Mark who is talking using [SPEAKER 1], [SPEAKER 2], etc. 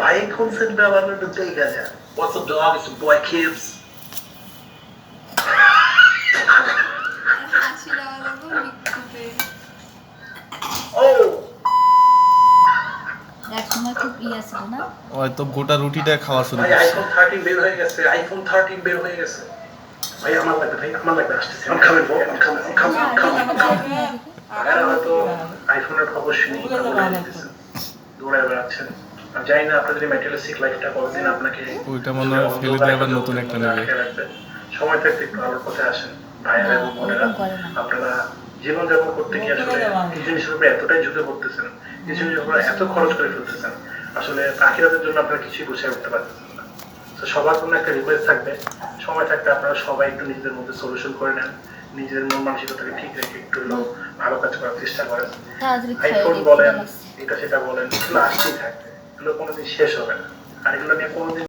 [SPEAKER 1] Bike concept ব্যবহার করতে দেখে যা What's up dog? It's your boy Kibbs.
[SPEAKER 2] হাসি দেওয়া লাগবে বিক্ষোভে
[SPEAKER 1] Oh!
[SPEAKER 3] হয়তো গোটা রুটিটা খাওয়া শুরু করছে।
[SPEAKER 1] আইফোন থার্টিন বের হয়ে গেছে আইফোন থার্টিন বের হয়ে গেছে। ভাই আমার লাগবে ভাই আমার লাগবে আসতেছে আমি খাবেন আমি খাবেন আমি খাবেন আমি খাবেন হয়তো আইফোনের খবর শুনে দৌড়ায় বেড়াচ্ছেন আমি জানি না আপনাদের ম্যাটেরিয়ালিস্টিক লাইফটা কতদিন আপনাকে
[SPEAKER 3] ওইটা মনে হয় ফেলে দিয়ে আবার নতুন একটা নেবে।
[SPEAKER 1] সময় থাকতে একটু আলোর পথে আসেন ভাইয়েরা এবং বোনেরা। আপনারা জীবনযাপন করতে গিয়ে আসলে কিছু জিনিসের উপরে এতটাই ঝুঁকে পড়তেছেন কিছু জিনিসের এত খরচ করে ফেলতেছেন আসলে আখিরাতের জন্য আপনারা কিছুই গুছিয়ে উঠতে পারতেছেন না। তো সবার জন্য একটা রিকোয়েস্ট থাকবে সময় থাকতে আপনারা সবাই একটু নিজেদের মধ্যে সলিউশন করে নেন নিজের মন মানসিকতাকে ঠিক রেখে একটু হলেও ভালো কাজ করার চেষ্টা করেন। আইফোন বলেন এটা সেটা বলেন এগুলো আসতেই থাকবে। এগুলো কোনোদিন শেষ হবে না। আর এগুলো নিয়ে কোনোদিন